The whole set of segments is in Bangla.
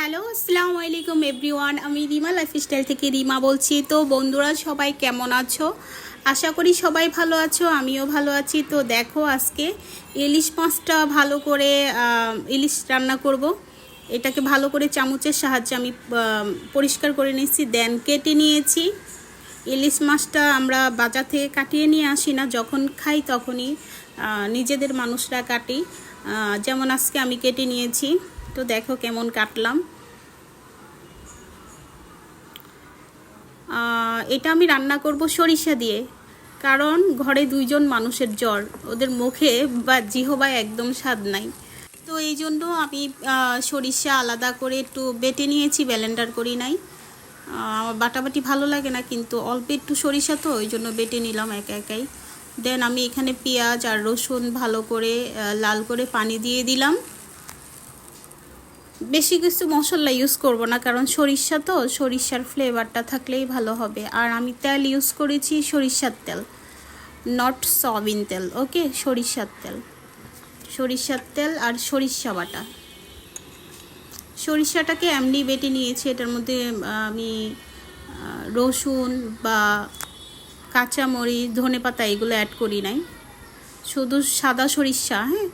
হ্যালো আসসালামু আলাইকুম এভরিওয়ান। আমি রিমা লাইফস্টাইল থেকে রিমা বলছি। তো বন্ধুরা, সবাই কেমন আছো? আশা করি সবাই ভালো আছো, আমিও ভালো আছি। তো দেখো, আজকে ইলিশ মাছটা ভালো করে ইলিশ রান্না করব। এটাকে ভালো করে চামচের সাহায্যে আমি পরিষ্কার করে নিয়েছি দেন কেটে নিয়েছি। ইলিশ মাছটা আমরা বাজার থেকে কাটিয়ে নিয়ে আসি না। যখন খাই তখনই নিজেদের মানুষরা কাটি। যেমন আজকে আমি কেটে নিয়েছি, তো দেখো কেমন কাটলাম। এটা আমি রান্না করব সরিষা দিয়ে, কারণ ঘরে দুইজন মানুষের জ্বর, ওদের মুখে বা জিহবায় একদম স্বাদ নাই। তো এই জন্য আমি সরিষা আলাদা করে একটু বেটে নিয়েছি ব্যালেন্ডার করি নাই। আমার বাটাবাটি ভালো লাগে না, কিন্তু অল্প একটু সরিষা তো, ওই জন্য বেটে নিলাম একা একাই। দেন আমি এখানে পেঁয়াজ আর রসুন ভালো করে লাল করে পানি দিয়ে দিলাম। বেশি কিছু মশলা ইউজ করব না, কারণ সরিষা তো, সরিষার ফ্লেভারটা থাকলেই ভালো হবে। আর আমি তেল ইউজ করেছি সরিষার তেল নট সয়াবিন তেল ওকে সরিষার তেল। সরিষার তেল আর সরিষা বাটা। সরিষাটাকে এমনি বেটে নিয়েছি, এটার মধ্যে আমি রসুন বা কাঁচামরিচ, ধনে পাতা এগুলো অ্যাড করি নাই। শুধু সাদা সরিষা হ্যাঁ?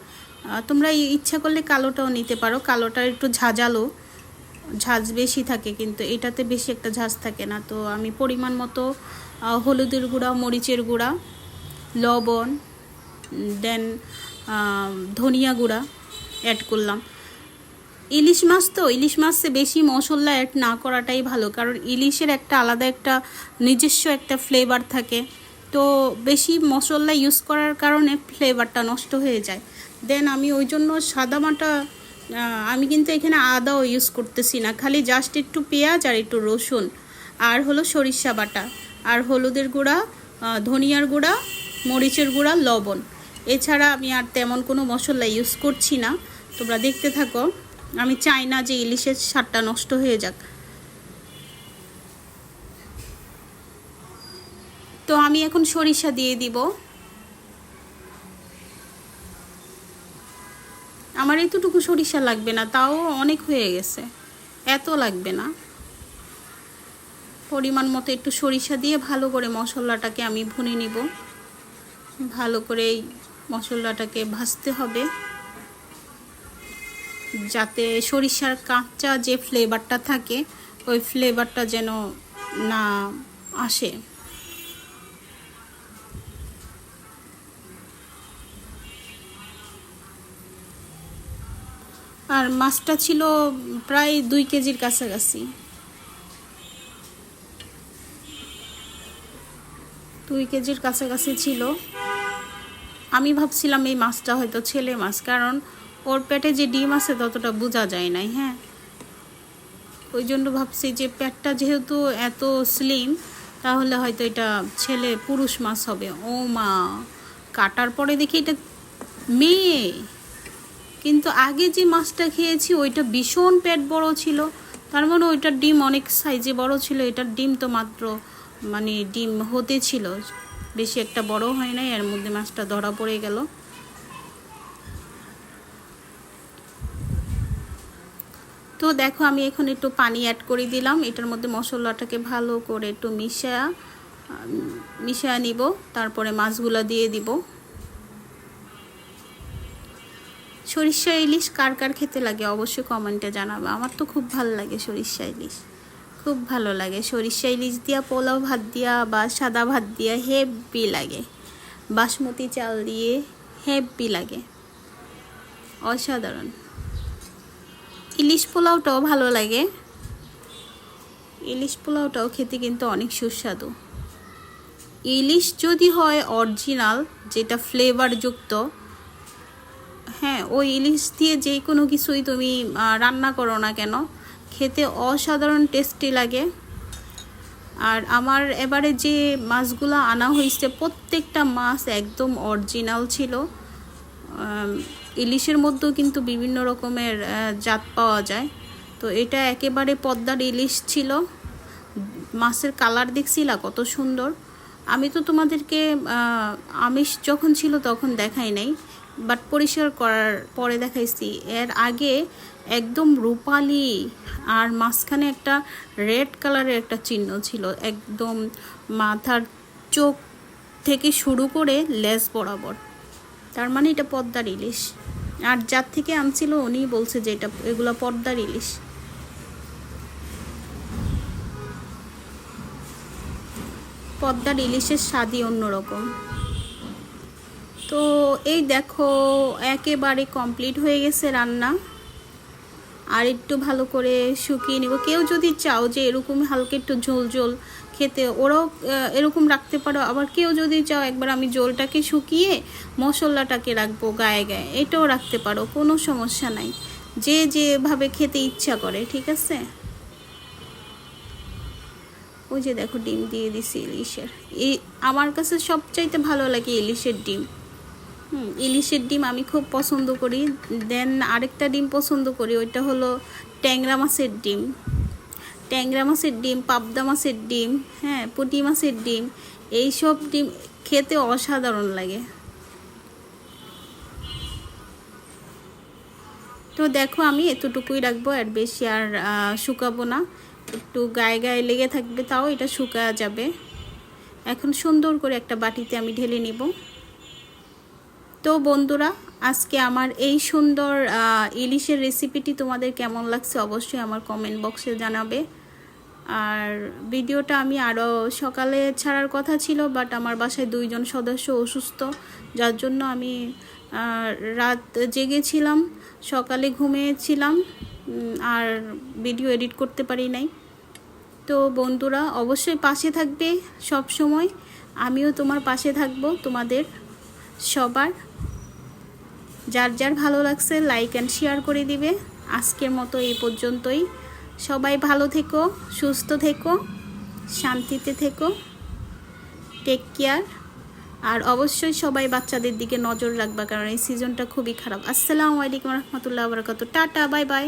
তোমরা ইচ্ছা করলে কালোটাও নিতে পারো। কালোটা একটু ঝাঁঝালো ঝাঁজ বেশি থাকে, কিন্তু এটাতে বেশি একটা ঝাঁজ থাকে না। তো আমি পরিমাণ মতো হলুদের গুঁড়া, মরিচের গুঁড়া, লবণ দেন ধনিয়া গুঁড়া অ্যাড করলাম। ইলিশ মাছ তো, ইলিশ মাছে বেশি মশলা অ্যাড না করাটাই ভালো, কারণ ইলিশের একটা আলাদা একটা নিজস্ব একটা ফ্লেভার থাকে। তো বেশি মশলা ইউজ করার কারণে ফ্লেভারটা নষ্ট হয়ে যায়। দেন আমি ওই জন্য সাদা মাটা আমি কিন্তু এখানে আদাও ইউজ করতেছি না, খালি জাস্ট একটু পেঁয়াজ আর একটু রসুন। আর হলো সরিষা বাটা, আর হলুদের গুঁড়া ধনিয়ার গুঁড়া, মরিচের গুঁড়া, লবণ। এছাড়া আমি আর তেমন কোনো মশলা ইউজ করছি না। তোমরা দেখতে থাকো। আমি চাই না যে ইলিশের স্বাদটা নষ্ট হয়ে যাক। তো আমি এখন সরিষা দিয়ে দিব। আমার এতটুকু সরিষা লাগবে না, তাও অনেক হয়ে গেছে। এত লাগবে না। পরিমাণ মতো একটু সরিষা দিয়ে ভালো করে মশলাটাকে আমি ভুনে নিব। ভালো করে এই মশলাটাকে ভাজতে হবে। যাতে সরিষার কাঁচা যে ফ্লেভারটা থাকে, ওই ফ্লেভারটা যেন না আসে। আর মাছটা ছিল প্রায় দুই কেজির কাছাকাছি। দুই কেজির কাছাকাছি ছিল। আমি ভাবছিলাম এই মাছটা হয়তো ছেলে মাছ, কারণ ওর পেটে যে ডিম আছে ততটা বোঝা যায় নাই হ্যাঁ। ওই জন্য ভাবছি যে পেটটা যেহেতু এত স্লিম তাহলে হয়তো এটা ছেলে পুরুষ মাছ হবে। ও মা, কাটার পরে দেখি এটা মেয়ে। কিন্তু আগে যে মাছটা খেয়েছি, ওইটা ভীষণ পেট বড় ছিল। তার মানে ওইটার ডিম অনেক সাইজে বড় ছিল, এটার ডিম তো মাত্র মানে ডিম হতে ছিল। বেশি একটা বড় হয় নাই, এর মধ্যে মাছটা ধরা পড়ে গেল। তো দেখো আমি এখন একটু পানি অ্যাড করে দিলাম। এটার মধ্যে মশলাটাকে ভালো করে একটু মিশা মিশা নিব। তারপরে মাছগুলো দিয়ে দিব। সরিষা ইলিশ কার কার খেতে লাগে অবশ্যই কমেন্টে জানাবে। আমার তো খুব ভালো লাগে সরিষা ইলিশ। খুব ভালো লাগে। সরিষা ইলিশ দিয়া, পোলাও ভাত দিয়া বা সাদা ভাত দিয়া হেভি লাগে। বাসমতি চাল দিয়ে হেভি লাগে। অসাধারণ। ইলিশ পোলাওটাও ভালো লাগে। ইলিশ পোলাওটাও খেতে কিন্তু অনেক সুস্বাদু। ইলিশ যদি হয় অরিজিনাল, যেটা ফ্লেভারযুক্ত হ্যাঁ ওই ইলিশ দিয়ে যে কোনো কিছুই তুমি রান্না করো না কেন, খেতে অসাধারণ টেস্টি লাগে। আর আমার এবারে যে মাছগুলো আনা হয়েছে, প্রত্যেকটা মাছ একদম অরিজিনাল ছিল। ইলিশের মধ্যেও কিন্তু বিভিন্ন রকমের জাত পাওয়া যায়। তো এটা একেবারে পদ্মার ইলিশ ছিল। মাছের কালার দেখছিলা কত সুন্দর। আমি তো তোমাদেরকে আমিষ যখন ছিল তখন দেখাই নাই বাট পরিষ্কার করার পরে দেখাইছি। এর আগে একদম রূপালি আর মাঝখানে একটা রেড কালারের একটা চিহ্ন ছিল। একদম মাথার চোখ থেকে শুরু করে লেজ বরাবর। তার মানে এটা পদ্মার ইলিশ। আর যার থেকে আনছিল উনি বলছে যে এটা, এগুলো পদ্মার ইলিশ। পদ্মার ইলিশের স্বাদই অন্যরকম। তো এই দেখো, একেবারে কমপ্লিট হয়ে গেছে রান্না। আর একটু ভালো করে শুকিয়ে নিব। কেউ যদি চাও যে এরকম হালকা একটু ঝোল ঝোল খেতে, ওরাও এরকম রাখতে পারো। আবার কেউ যদি চাও একবার আমি জলটাকে শুকিয়ে মশলাটাকে রাখব গায়ে গায়ে, এটাও রাখতে পারো, কোনো সমস্যা নাই। যে যেভাবে খেতে ইচ্ছা করে, ঠিক আছে? ওই যে দেখো ডিম দিয়ে দিছি ইলিশের। এই আমার কাছে সবচাইতে ভালো লাগে ইলিশের ডিম। হুম, ইলিশের ডিম আমি খুব পছন্দ করি। দেন আরেকটা ডিম পছন্দ করি, ওইটা হলো ট্যাংরা মাছের ডিম। ট্যাংরা মাছের ডিম, পাবদা মাছের ডিম হ্যাঁ পুঁটি মাছের ডিম, এইসব ডিম খেতে অসাধারণ লাগে। তো দেখো আমি এতটুকুই রাখব, আর বেশি আর শুকাবো না। একটু গায়ে গায়ে লেগে থাকবে তাও এটা শুকা যাবে। এখন সুন্দর করে একটা বাটিতে আমি ঢেলে নিব। তো বন্ধুরা, আজকে আমার এই সুন্দর ইলিশের রেসিপিটি তোমাদের কেমন লাগছে অবশ্যই আমার কমেন্ট বক্সে জানাবে। আর ভিডিওটা আমি আরও সকালে ছাড়ার কথা ছিল বাট আমার বাসায় দুইজন সদস্য অসুস্থ, যার জন্য আমি রাত জেগেছিলাম, সকালে ঘুমিয়েছিলাম আর ভিডিও এডিট করতে পারি নাই। তো বন্ধুরা, অবশ্যই পাশে থাকবে সব সময় আমিও তোমার পাশে থাকব তোমাদের সবার। যার যার ভালো লাগছে লাইক অ্যান্ড শেয়ার করে দিবে। আজকের মতো এই পর্যন্তই। সবাই ভালো থেকো, সুস্থ থেকো, শান্তিতে থেকো টেক কেয়ার আর অবশ্যই সবাই বাচ্চাদের দিকে নজর রাখবা, কারণ এই সিজনটা খুবই খারাপ। আসসালামু আলাইকুম রহমতুল্লাহ বরকত টাটা বাই বাই